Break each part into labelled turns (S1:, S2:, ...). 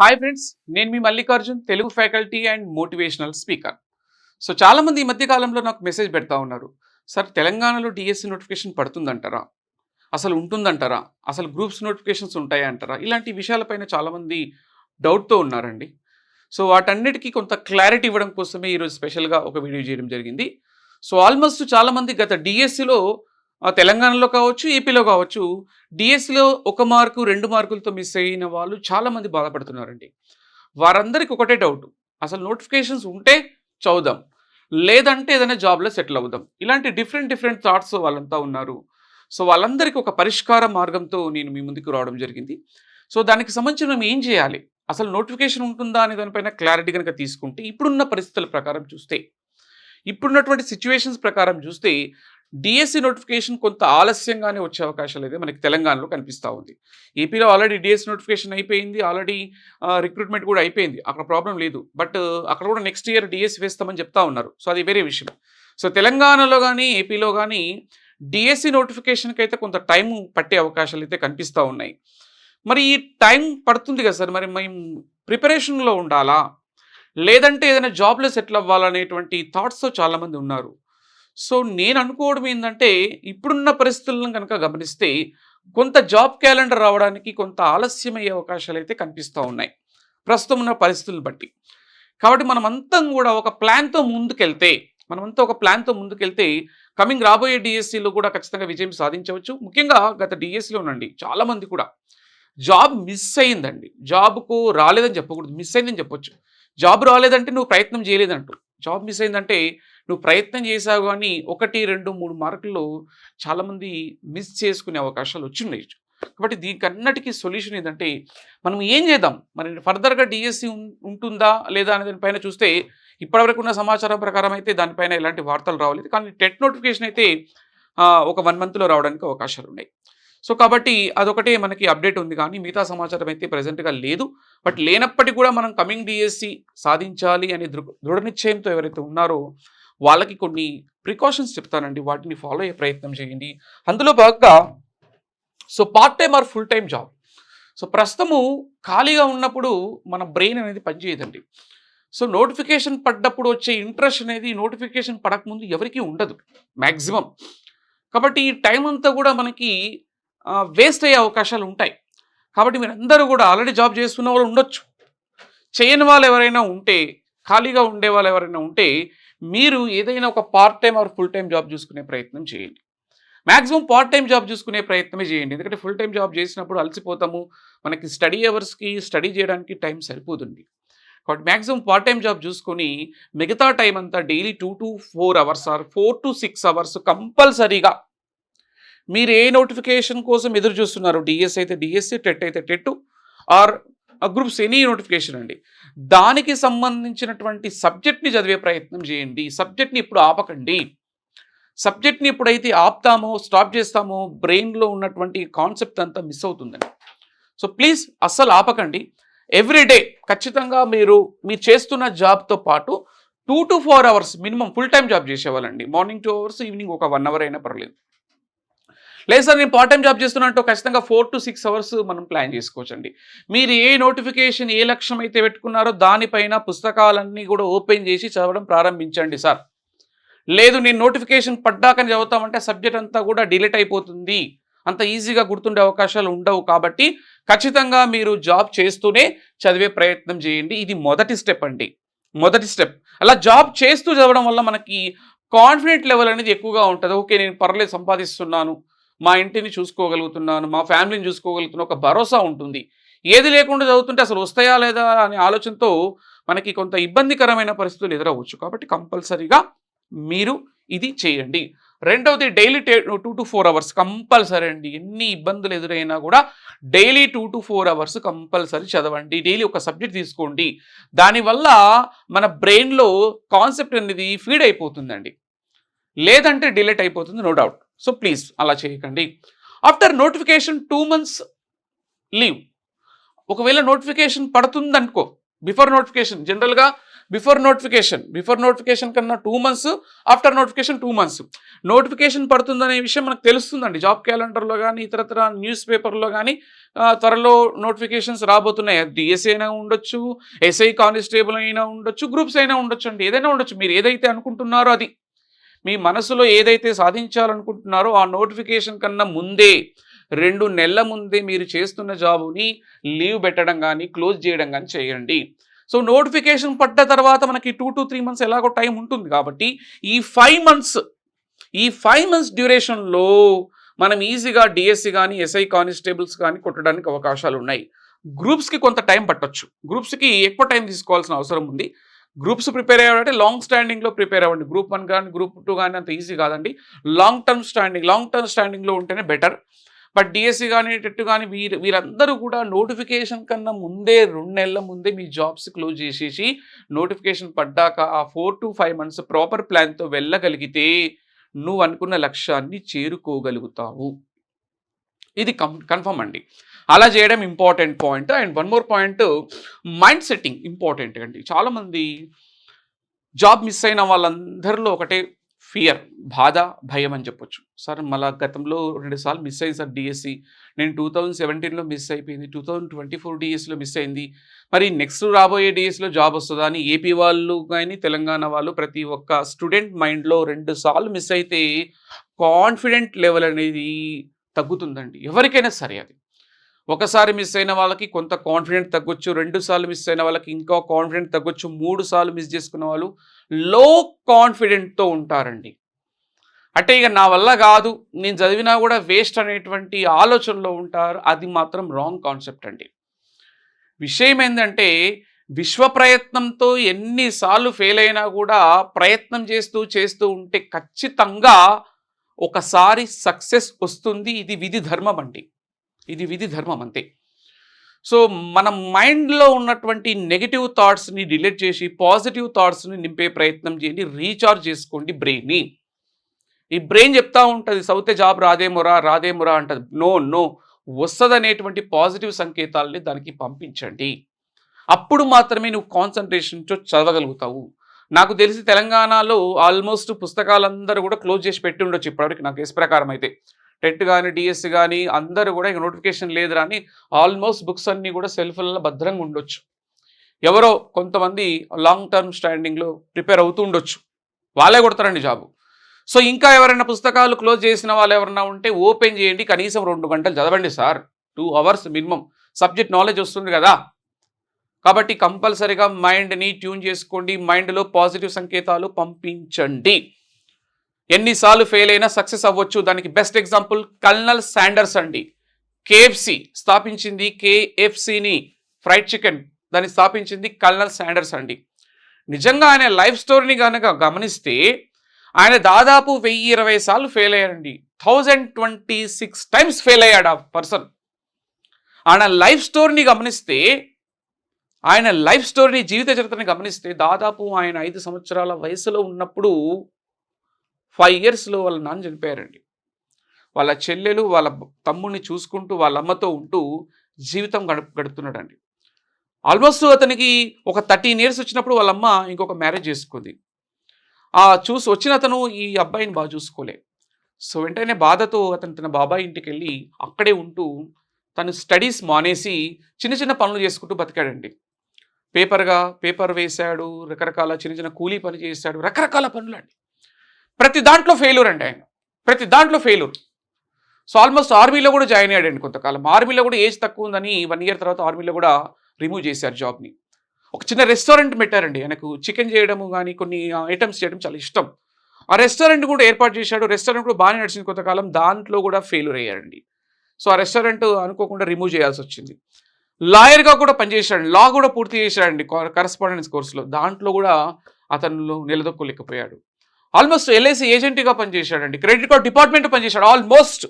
S1: Hi friends నేను మీ Mallikarjun Telugu faculty and motivational speaker so చాలామంది ఈ మధ్యకాలంలో నాకు మెసేజ్ పెడతా ఉన్నారు. సార్ తెలంగాణలో డిఎస్సి నోటిఫికేషన్ పడుతుందంటారా? అసలు ఉంటుందంటారా? అసలు గ్రూప్స్ నోటిఫికేషన్స్ ఉంటాయా అంటారా ఇలాంటి విషయాలపైన చాలామంది డౌట్తో ఉన్నారండి. సో వాటన్నిటికీ కొంత క్లారిటీ ఇవ్వడం కోసమే ఈరోజు స్పెషల్గా ఒక వీడియో చేయడం జరిగింది. సో ఆల్మోస్ట్ చాలామంది గత డిఎస్సిలో తెలంగాణలో కావచ్చు ఏపీలో కావచ్చు డిఎస్సిలో ఒక మార్కు రెండు మార్కులతో మిస్ అయిన వాళ్ళు చాలామంది బాధపడుతున్నారండి. వారందరికీ ఒకటే డౌట్ అసలు నోటిఫికేషన్స్ ఉంటే చదువుదాం లేదంటే ఏదైనా జాబ్లో సెటిల్ అవుదాం. ఇలాంటి డిఫరెంట్ డిఫరెంట్ థాట్స్ వాళ్ళంతా ఉన్నారు. సో వాళ్ళందరికీ ఒక పరిష్కార మార్గంతో నేను మీ ముందుకు రావడం జరిగింది. సో దానికి సంబంధించి మనం ఏం చేయాలి? అసలు నోటిఫికేషన్ ఉంటుందా అనే దానిపైన క్లారిటీ కనుక తీసుకుంటే ఇప్పుడున్న పరిస్థితుల ప్రకారం చూస్తే ఇప్పుడున్నటువంటి సిచ్యువేషన్స్ ప్రకారం చూస్తే డిఎస్సి నోటిఫికేషన్ కొంత ఆలస్యంగానే వచ్చే అవకాశాలు అయితే మనకి తెలంగాణలో కనిపిస్తూ ఉంది. ఏపీలో ఆల్రెడీ డిఎస్సి నోటిఫికేషన్ అయిపోయింది ఆల్రెడీ రిక్రూట్మెంట్ కూడా అయిపోయింది. అక్కడ ప్రాబ్లం లేదు. బట్ అక్కడ కూడా నెక్స్ట్ ఇయర్ డిఎస్సి వేస్తామని చెప్తా ఉన్నారు. సో అది వేరే విషయం. సో తెలంగాణలో కానీ ఏపీలో కానీ డిఎస్సి నోటిఫికేషన్కి అయితే కొంత టైం పట్టే అవకాశాలు అయితే కనిపిస్తూ ఉన్నాయి. మరి ఈ టైం పడుతుంది కదా సార్. మరి మేము ప్రిపరేషన్లో ఉండాలా? లేదంటే ఏదైనా జాబ్లో సెటిల్ అవ్వాలనేటువంటి థాట్స్తో చాలామంది ఉన్నారు. సో నేను అనుకోవడం ఏంటంటే ఇప్పుడున్న పరిస్థితులను కనుక గమనిస్తే కొంత జాబ్ క్యాలెండర్ రావడానికి కొంత ఆలస్యమయ్యే అవకాశాలు అయితే కనిపిస్తూ ఉన్నాయి. ప్రస్తుతం ఉన్న పరిస్థితులను బట్టి. కాబట్టి మనమంతా కూడా ఒక ప్లాన్తో ముందుకెళ్తే మనమంతా ఒక ప్లాన్తో ముందుకెళ్తే కమింగ్ రాబోయే డిఎస్సిలో కూడా ఖచ్చితంగా విజయం సాధించవచ్చు. ముఖ్యంగా గత డిఎస్సిలోనండి చాలామంది కూడా. జాబ్ మిస్ అయిందండి జాబ్కు రాలేదని చెప్పకూడదు. మిస్ అయిందని చెప్పొచ్చు. జాబ్ రాలేదంటే నువ్వు ప్రయత్నం చేయలేదంటూ. జాబ్ మిస్ అయిందంటే నువ్వు ప్రయత్నం చేసావు కానీ ఒకటి రెండు మూడు మార్కులు చాలామంది మిస్ చేసుకునే అవకాశాలు వచ్చినాయి కాబట్టి దీనికన్నిటికీ సొల్యూషన్ ఏంటంటే మనం ఏం చేద్దాం? మరి ఫర్దర్గా డిఎస్సి ఉంటుందా లేదా అనే దానిపైన చూస్తే ఇప్పటివరకు ఉన్న సమాచారం ప్రకారం అయితే దానిపైన ఎలాంటి వార్తలు రావలేదు. కానీ టెట్ నోటిఫికేషన్ అయితే ఒక వన్ మంత్లో రావడానికి అవకాశాలు ఉన్నాయి. సో కాబట్టి అదొకటే మనకి అప్డేట్ ఉంది. కానీ మిగతా సమాచారం అయితే ప్రజెంట్గా లేదు. బట్ లేనప్పటికీ కూడా మనం కమింగ్ డిఎస్సి సాధించాలి అనే దృ దృఢ నిశ్చయంతో ఎవరైతే ఉన్నారో వాళ్ళకి కొన్ని ప్రికాషన్స్ చెప్తానండి. వాటిని ఫాలో అయ్యే ప్రయత్నం చేయండి. అందులో భాగంగా so part time or full time job. So ప్రస్తుతము ఖాళీగా ఉన్నప్పుడు మన బ్రెయిన్ అనేది పనిచేయదండి. సో నోటిఫికేషన్ పడ్డప్పుడు వచ్చే ఇంట్రెస్ట్ అనేది నోటిఫికేషన్ పడకముందు ఎవరికీ ఉండదు. మ్యాక్సిమం కాబట్టి ఈ టైం అంతా కూడా మనకి వేస్ట్ అయ్యే అవకాశాలు ఉంటాయి. కాబట్టి మీరు అందరూ కూడా ఆల్రెడీ జాబ్ చేస్తున్న వాళ్ళు ఉండొచ్చు. చేయని వాళ్ళు ఎవరైనా ఉంటే ఖాళీగా ఉండే వాళ్ళు ఎవరైనా ఉంటే మీరు ఏదైనా ఒక part time or full time job చూసుకునే ప్రయత్నం చేయండి. మ్యాక్సిమం పార్ట్ టైం జాబ్ చూసుకునే ప్రయత్నమే చేయండి. ఎందుకంటే ఫుల్ టైం జాబ్ చేసినప్పుడు అలసిపోతాము. మనకి స్టడీ అవర్స్కి స్టడీ చేయడానికి టైం సరిపోతుంది కాబట్టి మ్యాక్సిమం పార్ట్ టైం జాబ్ చూసుకొని మిగతా టైం అంతా daily two to four hours or four to six hours కంపల్సరీగా మీరు ఏ నోటిఫికేషన్ కోసం ఎదురు చూస్తున్నారు? డిఎస్ అయితే డిఎస్సి టెట్ అయితే TET or groups any notification అండి. దానికి సంబంధించినటువంటి సబ్జెక్ట్ని చదివే ప్రయత్నం చేయండి. సబ్జెక్ట్ని ఇప్పుడు ఆపకండి. సబ్జెక్ట్ని ఎప్పుడైతే ఆపుతామో స్టాప్ చేస్తామో బ్రెయిన్లో ఉన్నటువంటి కాన్సెప్ట్ అంతా మిస్ అవుతుందండి. సో ప్లీజ్ అస్సలు ఆపకండి. ఎవ్రీడే ఖచ్చితంగా మీరు మీరు చేస్తున్న జాబ్తో పాటు two to four hours minimum full time job చేసేవాళ్ళండి. Morning two hours evening ఒక వన్ అవర్ అయినా పర్లేదు. లేదు సార్ నేను పార్ట్ టైం జాబ్ చేస్తున్నట్టు ఖచ్చితంగా ఫోర్ టు సిక్స్ అవర్స్ మనం ప్లాన్ చేసుకోవచ్చండి. మీరు ఏ నోటిఫికేషన్ ఏ లక్ష్యం అయితే పెట్టుకున్నారో దానిపైన పుస్తకాలన్నీ కూడా ఓపెన్ చేసి చదవడం ప్రారంభించండి సార్. లేదు నేను నోటిఫికేషన్ పడ్డాకని చదువుతామంటే సబ్జెక్ట్ అంతా కూడా డిలీట్ అయిపోతుంది. అంత ఈజీగా గుర్తుండే అవకాశాలు ఉండవు కాబట్టి ఖచ్చితంగా మీరు జాబ్ చేస్తూనే చదివే ప్రయత్నం చేయండి. ఇది మొదటి స్టెప్ అండి. మొదటి స్టెప్ అలా జాబ్ చేస్తూ చదవడం వల్ల మనకి కాన్ఫిడెంట్ లెవెల్ అనేది ఎక్కువగా ఉంటుంది. ఓకే నేను పర్లేదు సంపాదిస్తున్నాను. మా ఇంటిని చూసుకోగలుగుతున్నాను మా ఫ్యామిలీని చూసుకోగలుగుతున్న ఒక భరోసా ఉంటుంది. ఏది లేకుండా చదువుతుంటే అసలు వస్తాయా లేదా అనే ఆలోచనతో మనకి కొంత ఇబ్బందికరమైన పరిస్థితులు ఎదురవచ్చు కాబట్టి కంపల్సరీగా మీరు ఇది చేయండి. రెండవది daily two to four hours compulsory అండి. ఎన్ని ఇబ్బందులు ఎదురైనా కూడా daily two to four hours compulsory చదవండి. డైలీ ఒక సబ్జెక్ట్ తీసుకోండి. దానివల్ల మన బ్రెయిన్లో కాన్సెప్ట్ అనేది ఫీడ్ అయిపోతుందండి. లేదంటే డిలేట్ అయిపోతుంది నో డౌట్. సో ప్లీజ్ అలా చేయకండి. After notification two months leave ఒకవేళ నోటిఫికేషన్ పడుతుందనుకో బిఫోర్ నోటిఫికేషన్ జనరల్గా బిఫోర్ నోటిఫికేషన్ బిఫోర్ నోటిఫికేషన్ కన్నా two months after notification two months notification పడుతుందనే విషయం మనకు తెలుస్తుందండి. జాబ్ క్యాలెండర్లో కానీ ఇతరతర న్యూస్ పేపర్లో కానీ త్వరలో నోటిఫికేషన్స్ రాబోతున్నాయి. డిఎస్సీ అయినా ఉండొచ్చు ఎస్ఐ కానిస్టేబుల్ అయినా ఉండొచ్చు గ్రూప్స్ అయినా ఉండొచ్చు అండి ఏదైనా ఉండొచ్చు. మీరు ఏదైతే అనుకుంటున్నారో అది. మీ మనసులో ఏదైతే సాధించాలనుకుంటున్నారో ఆ నోటిఫికేషన్ కన్నా ముందే రెండు నెలల ముందే మీరు చేస్తున్న జాబుని లీవ్ పెట్టడం కానీ క్లోజ్ చేయడం కానీ చేయండి. సో నోటిఫికేషన్ పడ్డ తర్వాత మనకి టూ టు త్రీ మంత్స్ ఎలాగో టైం ఉంటుంది కాబట్టి ఈ ఫైవ్ మంత్స్ ఈ ఫైవ్ మంత్స్ డ్యూరేషన్లో మనం ఈజీగా డిఎస్సి కానీ ఎస్ఐ కానిస్టేబుల్స్ కానీ కొట్టడానికి అవకాశాలు ఉన్నాయి గ్రూప్స్కి కొంత టైం పట్టొచ్చు. గ్రూప్స్కి ఎక్కువ టైం తీసుకోవాల్సిన అవసరం ఉంది. గ్రూప్స్ ప్రిపేర్ అయ్యాడంటే లాంగ్ స్టాండింగ్లో ప్రిపేర్ అవ్వండి. గ్రూప్ వన్ కానీ గ్రూప్ టూ కానీ అంత ఈజీ కాదండి. Long term standing long term స్టాండింగ్లో ఉంటేనే బెటర్. బట్ డిఎస్సి కానీ టెట్ కానీ వీరు వీరందరూ కూడా నోటిఫికేషన్ కన్నా ముందే రెండు నెలల ముందే మీ జాబ్స్ క్లోజ్ చేసేసి నోటిఫికేషన్ పడ్డాక ఆ four to five months proper ప్లాన్తో వెళ్ళగలిగితే నువ్వు అనుకున్న లక్ష్యాన్ని చేరుకోగలుగుతావు. ఇది కం కన్ఫర్మ్ అండి. అలా చేయడం important point. And one more point mind setting important అండి. చాలామంది జాబ్ మిస్ అయిన వాళ్ళందరిలో ఒకటే ఫియర్ బాధ భయం అని చెప్పొచ్చు. సార్ మళ్ళా గతంలో రెండు సార్లు మిస్ అయింది సార్ డిఎస్సి. నేను టూ థౌజండ్ సెవెంటీన్లో మిస్ అయిపోయింది టూ థౌజండ్ ట్వంటీ ఫోర్ డిఎస్సిలో మిస్ అయింది. మరి నెక్స్ట్ రాబోయే డిఎస్సిలో జాబ్ వస్తుందా అని ఏపీ వాళ్ళు కానీ తెలంగాణ వాళ్ళు ప్రతి ఒక్క స్టూడెంట్ మైండ్లో రెండు సార్లు మిస్ అయితే కాన్ఫిడెంట్ లెవెల్ అనేది తగ్గుతుందండి. ఎవరికైనా సరే అది. ఒకసారి మిస్ అయిన వాళ్ళకి కొంత కాన్ఫిడెంట్ తగ్గొచ్చు రెండు సార్లు మిస్ అయిన వాళ్ళకి ఇంకా కాన్ఫిడెంట్ తగ్గొచ్చు మూడు సార్లు మిస్ చేసుకున్న వాళ్ళు లో కాన్ఫిడెంట్తో ఉంటారండి. అంటే ఇక నా వల్ల కాదు నేను చదివినా కూడా వేస్ట్ అనేటువంటి ఆలోచనలో ఉంటారు అది మాత్రం రాంగ్ కాన్సెప్ట్ అండి. విషయం ఏంటంటే విశ్వ ప్రయత్నంతో ఎన్నిసార్లు ఫెయిల్ అయినా కూడా ప్రయత్నం చేస్తూ చేస్తూ ఉంటే ఖచ్చితంగా ఒకసారి సక్సెస్ వస్తుంది ఇది విధి ధర్మం అండి. ఇది విధి ధర్మం అంతే. సో మన మైండ్లో ఉన్నటువంటి నెగిటివ్ థాట్స్ని డిలీట్ చేసి పాజిటివ్ థాట్స్ని నింపే ప్రయత్నం చేయండి రీఛార్జ్ చేసుకోండి బ్రెయిన్ని ఈ బ్రెయిన్ చెప్తా ఉంటుంది సౌతే జాబ్ రాదేమురా రాదేమురా అంటది. No no. వస్తుందనేటువంటి పాజిటివ్ సంకేతాలని దానికి పంపించండి. అప్పుడు మాత్రమే నువ్వు కాన్సన్ట్రేషన్తో చదవగలుగుతావు. నాకు తెలిసి తెలంగాణలో ఆల్మోస్ట్ పుస్తకాలందరూ కూడా క్లోజ్ చేసి పెట్టి ఉండొచ్చు ఇప్పటివరకు నాకు కేసు ప్రకారం అయితే. టెట్ కానీ డిఎస్సి కానీ అందరూ కూడా ఇక నోటిఫికేషన్ లేదు అని ఆల్మోస్ట్ బుక్స్ అన్నీ కూడా సెల్ఫ్లలో భద్రంగా ఉండొచ్చు. ఎవరో కొంతమంది లాంగ్ టర్మ్ స్టాండింగ్లో ప్రిపేర్ అవుతూ ఉండొచ్చు. వాళ్ళే కొడతారండి జాబు. సో ఇంకా ఎవరైనా పుస్తకాలు క్లోజ్ చేసిన వాళ్ళు ఎవరైనా ఉంటే ఓపెన్ చేయండి కనీసం రెండు గంటలు చదవండి sir. Two hours minimum. Subject knowledge వస్తుంది కదా. కాబట్టి కంపల్సరీగా మైండ్ని ట్యూన్ చేసుకోండి. మైండ్లో పాజిటివ్ సంకేతాలు పంపించండి. ఎన్నిసార్లు ఫెయిల్ అయినా సక్సెస్ అవ్వచ్చు. దానికి బెస్ట్ ఎగ్జాంపుల్ కల్నల్ శాండర్స్ అండి. కేఎఫ్సి స్థాపించింది కేఎఫ్సిని ఫ్రైడ్ చికెన్ దాన్ని స్థాపించింది కల్నల్ శాండర్స్ అండి. నిజంగా ఆయన లైఫ్ స్టోరీని కనుక గమనిస్తే ఆయన దాదాపు వెయ్యి ఇరవై సార్లు ఫెయిల్ అయ్యారండి. Thousand twenty six times fail అయ్యాడు ఆ పర్సన్ ఆయన లైఫ్ స్టోరీని గమనిస్తే ఆయన లైఫ్ స్టోరీని జీవిత చరిత్రని గమనిస్తే దాదాపు ఆయన ఐదు సంవత్సరాల వయసులో ఉన్నప్పుడు ఫైవ్ ఇయర్స్లో వాళ్ళ నాన్న చనిపోయారండి. వాళ్ళ చెల్లెలు వాళ్ళ తమ్ముడిని చూసుకుంటూ వాళ్ళ అమ్మతో ఉంటూ జీవితం గడుపు గడుపుతున్నాడండి. ఆల్మోస్ట్ అతనికి ఒక థర్టీన్ ఇయర్స్ వచ్చినప్పుడు వాళ్ళ అమ్మ ఇంకొక మ్యారేజ్ చేసుకుంది. ఆ చూసి వచ్చిన అతను ఈ అబ్బాయిని బాగా చూసుకోలే. సో వెంటనే బాధతో అతను తన బాబాయ్ ఇంటికి వెళ్ళి అక్కడే ఉంటూ తను స్టడీస్ మానేసి చిన్న చిన్న పనులు చేసుకుంటూ బతికాడండి. పేపర్గా పేపర్ వేశాడు రకరకాల చిన్న చిన్న కూలీ పని చేశాడు రకరకాల పనులు అండి ప్రతి దాంట్లో ఫెయిల్యూర్ అండి ఆయన. ప్రతి దాంట్లో ఫెయిల్యూర్ సో ఆల్మోస్ట్ ఆర్మీలో కూడా జాయిన్ అయ్యాడండి కొంతకాలం. ఆర్మీలో కూడా ఏజ్ తక్కువ ఉందని వన్ ఇయర్ తర్వాత ఆర్మీలో కూడా రిమూవ్ చేశారు జాబ్ని ఒక చిన్న రెస్టారెంట్ పెట్టారండి. ఆయనకు చికెన్ చేయడము కానీ కొన్ని ఐటమ్స్ చేయడం చాలా ఇష్టం. ఆ రెస్టారెంట్ కూడా ఏర్పాటు చేశాడు. రెస్టారెంట్ కూడా బాగానే నడిచింది కొంతకాలం. దాంట్లో కూడా ఫెయిల్యూర్ అయ్యాడండి. సో ఆ రెస్టారెంట్ అనుకోకుండా రిమూవ్ చేయాల్సి వచ్చింది. లాయర్గా కూడా పనిచేశాడు లా కూడా పూర్తి చేశాడండి. కరస్పాండెన్స్ కోర్సులో దాంట్లో కూడా అతను నిలదొక్కలేకపోయాడు. ఆల్మోస్ట్ ఎల్ఐసి ఏజెంట్గా పనిచేశాడండి. క్రెడిట్ కార్డ్ డిపార్ట్మెంట్ పనిచేశాడు. ఆల్మోస్ట్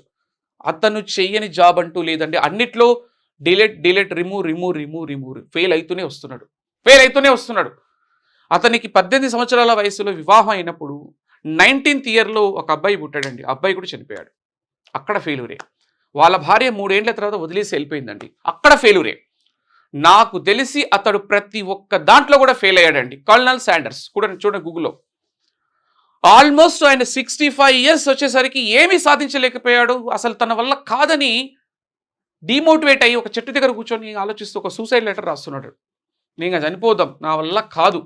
S1: అతను చెయ్యని జాబ్ అంటూ లేదండి. అన్నిట్లో delete delete remove remove remove remove fail అవుతూనే వస్తున్నాడు. ఫెయిల్ అవుతూనే వస్తున్నాడు. అతనికి పద్దెనిమిది సంవత్సరాల వయసులో వివాహం అయినప్పుడు నైన్టీన్త్ ఇయర్లో ఒక అబ్బాయి పుట్టాడండి. అబ్బాయి కూడా చనిపోయాడు. అక్కడ ఫెయిల్యూరే వాళ్ళ భార్య మూడేళ్ళ తర్వాత వదిలేసి వెళ్ళిపోయిందండి. అక్కడ ఫెయిల్యూరే నాకు తెలిసి అతడు ప్రతి ఒక్క దాంట్లో కూడా ఫెయిల్ అయ్యాడండి. Colonel Sanders. కూడా చూడండి గూగుల్లో. ఆల్మోస్ట్ ఆయన సిక్స్టీ ఫైవ్ ఇయర్స్ వచ్చేసరికి ఏమీ సాధించలేకపోయాడు. అసలు తన వల్ల కాదని డిమోటివేట్ అయ్యి ఒక చెట్టు దగ్గర కూర్చొని ఆలోచిస్తూ ఒక సూసైడ్ లెటర్ రాస్తున్నాడు. నేను చనిపోదాం నా వల్ల కాదు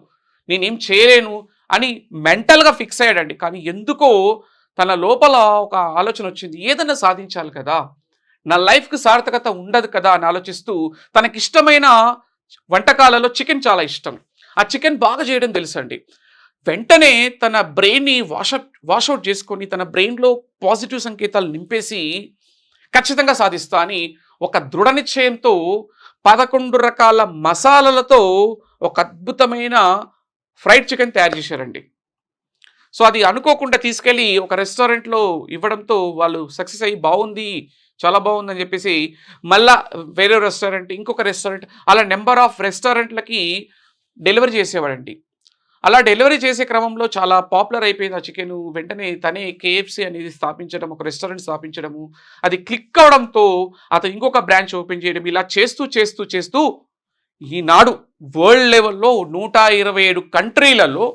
S1: నేనేం చేయలేను అని మెంటల్గా ఫిక్స్ అయ్యాడండి. కానీ ఎందుకో తన లోపల ఒక ఆలోచన వచ్చింది. ఏదైనా సాధించాలి కదా నా లైఫ్కి సార్థకత ఉండదు కదా అని ఆలోచిస్తూ తనకిష్టమైన వంటకాలలో చికెన్ చాలా ఇష్టం. ఆ చికెన్ బాగా చేయడం తెలుసండి. వెంటనే తన బ్రెయిన్ని వాషప్ వాషౌట్ చేసుకొని తన బ్రెయిన్లో పాజిటివ్ సంకేతాలు నింపేసి ఖచ్చితంగా సాధిస్తా అని ఒక దృఢ నిశ్చయంతో పదకొండు రకాల మసాలాలతో ఒక అద్భుతమైన ఫ్రైడ్ చికెన్ తయారు చేశారండి. సో అది అనుకోకుండా తీసుకెళ్ళి ఒక రెస్టారెంట్లో ఇవ్వడంతో వాళ్ళు సక్సెస్ అయ్యి బాగుంది చాలా బాగుందని చెప్పేసి మళ్ళా వేరే రెస్టారెంట్ ఇంకొక రెస్టారెంట్ అలా నెంబర్ ఆఫ్ రెస్టారెంట్లకి డెలివరీ చేసేవాడండి. అలా డెలివరీ చేసే క్రమంలో చాలా పాపులర్ అయిపోయింది ఆ చికెన్. వెంటనే తనే కేఎఫ్సి అనేది స్థాపించడం ఒక రెస్టారెంట్ స్థాపించడము అది క్లిక్ అవడంతో అతను ఇంకొక బ్రాంచ్ ఓపెన్ చేయడం ఇలా చేస్తూ చేస్తూ చేస్తూ ఈనాడు వరల్డ్ లెవెల్లో నూట ఇరవై ఏడు కంట్రీలలో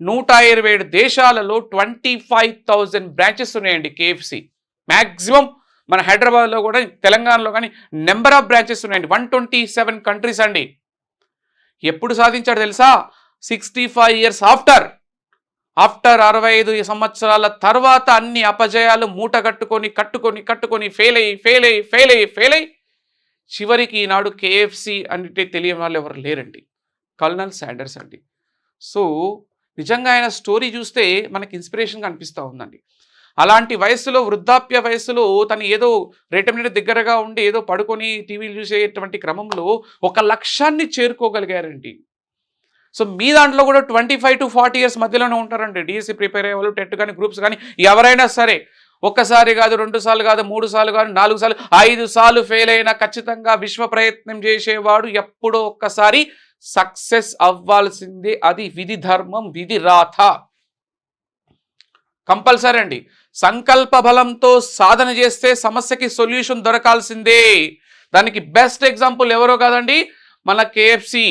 S1: నూట ఇరవై ఏడు దేశాలలో ట్వంటీ ఫైవ్ థౌజండ్ బ్రాంచెస్ ఉన్నాయండి కేఎఫ్సి మ్యాక్సిమం మన హైదరాబాద్లో కూడా తెలంగాణలో కానీ నెంబర్ ఆఫ్ బ్రాంచెస్ ఉన్నాయండి. వన్ ట్వంటీ సెవెన్ కంట్రీస్ అండి. ఎప్పుడు సాధించాడు తెలుసా? Sixty five years after after అరవై ఐదు సంవత్సరాల తర్వాత అన్ని అపజయాలు మూట కట్టుకొని కట్టుకొని కట్టుకొని ఫెయిల్ అయ్యి ఫెయిల్ అయ్యి ఫెయిల్ అయ్యి ఫెయిల్ అయ్యి చివరికి ఈనాడు కేఎఫ్సి అంటే తెలియని వాళ్ళు ఎవరు లేరండి. కల్నల్ శాండర్స్ అండి. సో నిజంగా ఆయన స్టోరీ చూస్తే మనకి ఇన్స్పిరేషన్గా అనిపిస్తూ ఉందండి. అలాంటి వయసులో వృద్ధాప్య వయసులో తను ఏదో రేటమినేట్ దగ్గరగా ఉండి ఏదో పడుకొని టీవీలు చూసేటువంటి క్రమంలో ఒక లక్ష్యాన్ని చేరుకోగలిగారండి. సో మీ దాంట్లో కూడా twenty five to forty years మధ్యలోనే ఉంటారండి. డిఎస్సి ప్రిపేర్ అయ్యే వాళ్ళు టెట్ కానీ గ్రూప్స్ కానీ ఎవరైనా సరే ఒక్కసారి కాదు రెండు సార్లు కాదు మూడు సార్లు కాదు నాలుగు సార్లు ఐదు సార్లు ఫెయిల్ అయినా ఖచ్చితంగా విశ్వ ప్రయత్నం చేసేవాడు ఎప్పుడో ఒక్కసారి సక్సెస్ అవ్వాల్సిందే. అది విధి ధర్మం విధి రాత కంపల్సరీ అండి. సంకల్ప బలంతో సాధన చేస్తే సమస్యకి సొల్యూషన్ దొరకాల్సిందే. దానికి బెస్ట్ ఎగ్జాంపుల్ ఎవరో కాదండి? మన కేఎఫ్సి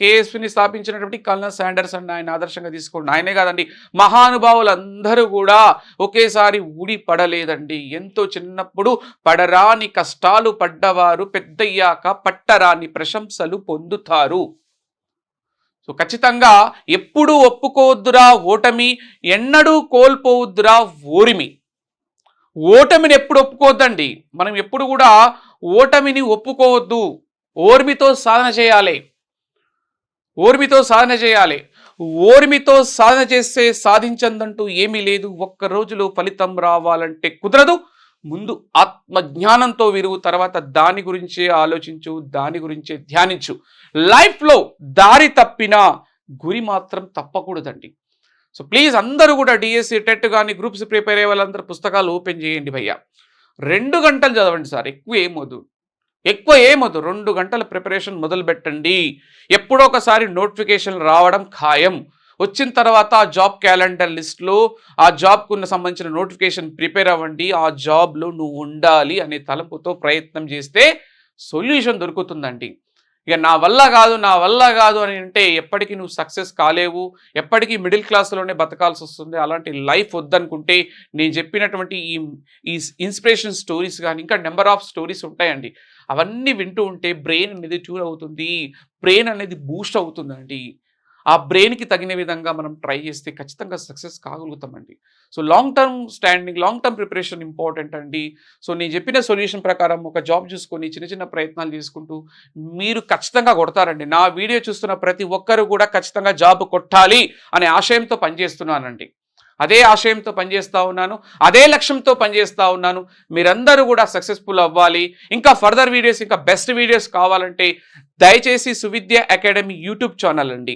S1: కేఎస్పిని స్థాపించినటువంటి కల్నల్ శాండర్స్ అండి ఆయన ఆదర్శంగా తీసుకోండి. ఆయనే కాదండి మహానుభావులందరూ కూడా ఒకేసారి ఊడి పడలేదండి ఎంతో చిన్నప్పుడు పడరాని కష్టాలు పడ్డవారు పెద్దయ్యాక పట్టరాని ప్రశంసలు పొందుతారు. సో ఖచ్చితంగా ఎప్పుడూ ఒప్పుకోవద్దురా ఓటమి ఎన్నడూ కోల్పోవద్దురా ఓరిమి. ఓటమిని ఎప్పుడు ఒప్పుకోవద్దండి? మనం ఎప్పుడు కూడా ఓటమిని ఒప్పుకోవద్దు ఓర్మితో సాధన చేయాలి. ఓర్మితో సాధన చేయాలి. ఓర్మితో సాధన చేస్తే సాధించందంటూ ఏమీ లేదు. ఒక్క రోజులో ఫలితం రావాలంటే కుదరదు. ముందు ఆత్మజ్ఞానంతో విరువు తర్వాత దాని గురించే ఆలోచించు దాని గురించే ధ్యానించు. లైఫ్లో దారి తప్పిన గురి మాత్రం తప్పకూడదండి. సో ప్లీజ్ అందరూ కూడా డిఎస్సి టెట్ కానీ గ్రూప్స్ ప్రిపేర్ అయ్యే వాళ్ళందరూ పుస్తకాలు ఓపెన్ చేయండి భయ్య. రెండు గంటలు చదవండి సార్ ఎక్కువ ఏమొద్దు ఎక్కువ ఏమొద్దు రెండు గంటల ప్రిపరేషన్ మొదలుపెట్టండి. ఎప్పుడో ఒకసారి నోటిఫికేషన్ రావడం ఖాయం. వచ్చిన తర్వాత ఆ జాబ్ క్యాలెండర్ లిస్ట్లో ఆ జాబ్కు సంబంధించిన నోటిఫికేషన్ ప్రిపేర్ అవ్వండి. ఆ జాబ్లో నువ్వు ఉండాలి అనే తలపుతో ప్రయత్నం చేస్తే సొల్యూషన్ దొరుకుతుందండి. ఇక నా వల్ల కాదు నా వల్ల కాదు అని అంటే ఎప్పటికీ నువ్వు సక్సెస్ కాలేవు. ఎప్పటికీ మిడిల్ క్లాస్లోనే బతకాల్సి వస్తుంది. అలాంటి లైఫ్ వద్దనుకుంటే నేను చెప్పినటువంటి ఈ ఈ ఇన్స్పిరేషన్ స్టోరీస్ కానీ ఇంకా నెంబర్ ఆఫ్ స్టోరీస్ ఉంటాయండి. అవన్నీ వింటూ ఉంటే బ్రెయిన్ అనేది ట్యూన్ అవుతుంది. బ్రెయిన్ అనేది బూస్ట్ అవుతుందండి. ఆ బ్రెయిన్కి తగిన విధంగా మనం ట్రై చేస్తే ఖచ్చితంగా success కాగలుగుతామండి. So long term standing long term preparation important అండి. సో నేను చెప్పిన సొల్యూషన్ ప్రకారం ఒక జాబ్ చూసుకొని చిన్న చిన్న ప్రయత్నాలు చేసుకుంటూ మీరు ఖచ్చితంగా కొడతారండి. నా వీడియో చూస్తున్న ప్రతి ఒక్కరు కూడా ఖచ్చితంగా జాబ్ కొట్టాలి అనే ఆశయంతో పనిచేస్తున్నానండి. అదే ఆశయంతో పనిచేస్తూ ఉన్నాను. అదే లక్ష్యంతో పనిచేస్తూ ఉన్నాను. మీరందరూ కూడా సక్సెస్ఫుల్ అవ్వాలి. ఇంకా ఫర్దర్ వీడియోస్ ఇంకా బెస్ట్ వీడియోస్ కావాలంటే దయచేసి సువిద్య అకాడమీ యూట్యూబ్ ఛానల్ అండి.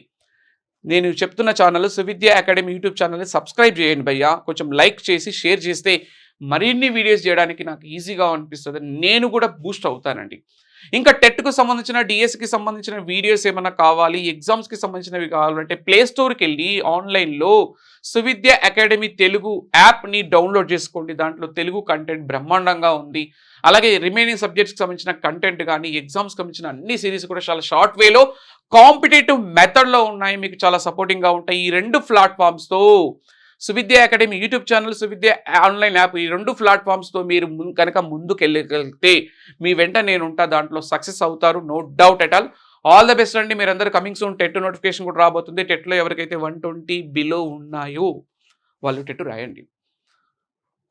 S1: నేను చెప్తున్న ఛానల్ సువిద్య అకాడమీ యూట్యూబ్ ఛానల్ని సబ్స్క్రైబ్ చేయండి భయ్యా. కొంచెం లైక్ చేసి షేర్ చేస్తే మరిన్ని వీడియోస్ చేయడానికి నాకు ఈజీగా అనిపిస్తుంది. నేను కూడా బూస్ట్ అవుతానండి. ఇంకా టెట్కు సంబంధించిన డిఎస్కి సంబంధించిన వీడియోస్ ఏమైనా కావాలి ఎగ్జామ్స్కి సంబంధించినవి కావాలంటే ప్లేస్టోర్కి వెళ్ళి ఆన్లైన్లో సువిద్య అకాడమీ తెలుగు యాప్ని డౌన్లోడ్ చేసుకోండి. దాంట్లో తెలుగు కంటెంట్ బ్రహ్మాండంగా ఉంది. అలాగే రిమైనింగ్ సబ్జెక్ట్స్కి సంబంధించిన కంటెంట్ కానీ ఎగ్జామ్స్కి సంబంధించిన అన్ని సిరీస్ కూడా చాలా షార్ట్ వేలో కాంపిటేటివ్ మెథడ్లో ఉన్నాయి. మీకు చాలా సపోర్టింగ్గా ఉంటాయి. ఈ రెండు ప్లాట్ఫామ్స్తో Suvidya academy YouTube channel Suvidya online app ఈ రెండు ప్లాట్ఫామ్స్తో మీరు కనుక ముందుకు వెళ్ళగలిగితే మీ వెంట నేను ఉంటా దాంట్లో సక్సెస్ అవుతారు no doubt at all. All the best అండి. మీరందరూ కమింగ్ సూన్. టెట్ నోటిఫికేషన్ కూడా రాబోతుంది. టెట్లో ఎవరికైతే వన్ ట్వంటీ బిలో ఉన్నాయో వాళ్ళు టెట్ రాయండి.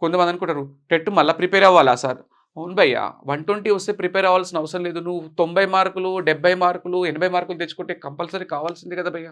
S1: కొంతమంది అనుకుంటారు టెట్ మళ్ళీ ప్రిపేర్ అవ్వాలా సార్? అవును భయ్యా వన్ ట్వంటీ వస్తే ప్రిపేర్ అవ్వాల్సిన అవసరం లేదు. నువ్వు తొంభై మార్కులు డెబ్బై మార్కులు ఎనభై మార్కులు తెచ్చుకుంటే కంపల్సరీ కావాల్సింది కదా భయ్యా.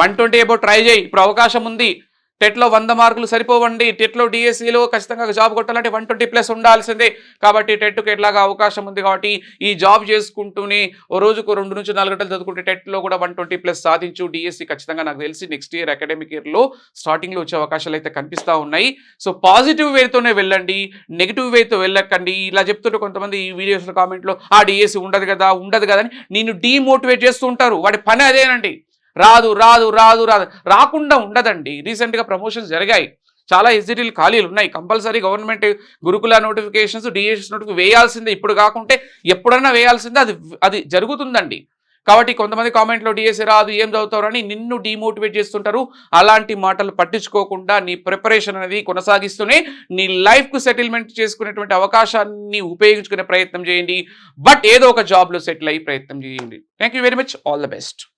S1: వన్ ట్వంటీ ఏబో ట్రై చేయి. ఇప్పుడు అవకాశం ఉంది. టెట్లో వంద మార్కులు సరిపోవండి. టెట్లో డిఎస్సిలో ఖచ్చితంగా జాబ్ కొట్టాలంటే వన్ ట్వంటీ ప్లస్ ఉండాల్సిందే. కాబట్టి టెట్కి ఎట్లాగా అవకాశం ఉంది కాబట్టి ఈ జాబ్ చేసుకుంటూనే ఓ రోజుకు రెండు నుంచి నాలుగు గంటలు చదువుకుంటే టెట్లో కూడా వన్ ట్వంటీ ప్లస్ సాధించు. డిఎస్సి ఖచ్చితంగా నాకు తెలిసి నెక్స్ట్ ఇయర్ అకాడమిక్ ఇయర్లో స్టార్టింగ్లో వచ్చే అవకాశాలు అయితే కనిపిస్తూ ఉన్నాయి. సో పాజిటివ్ వేతోనే వెళ్ళండి. నెగిటివ్ వేతో వెళ్ళకండి. ఇలా చెప్తుంటే కొంతమంది ఈ వీడియోస్లో కామెంట్లో ఆ డిఎస్సి ఉండదు కదా ఉండదు కదా అని. నేను డీమోటివేట్ చేస్తూ ఉంటారు. వాడి పని అదేనండి. రాదు రాదు రాదు రాదు. రాకుండా ఉండదండి. రీసెంట్గా ప్రమోషన్స్ జరిగాయి. చాలా ఎస్జిటీలు ఖాళీలు ఉన్నాయి. కంపల్సరీ గవర్నమెంట్ గురుకుల నోటిఫికేషన్స్ డిఎస్ నోటిఫికేషన్ వేయాల్సిందే. ఇప్పుడు కాకుంటే ఎప్పుడైనా వేయాల్సిందే. అది అది జరుగుతుందండి. కాబట్టి కొంతమంది కామెంట్లో డిఎస్సీ రాదు ఏం చదువుతారని నిన్ను డిమోటివేట్ చేస్తుంటారు. అలాంటి మాటలు పట్టించుకోకుండా నీ ప్రిపరేషన్ అనేది కొనసాగిస్తూనే నీ లైఫ్కు సెటిల్మెంట్ చేసుకునేటువంటి అవకాశాన్ని ఉపయోగించుకునే ప్రయత్నం చేయండి. బట్ ఏదో ఒక జాబ్లో సెటిల్ అయ్యి ప్రయత్నం చేయండి. Thank you very much all the best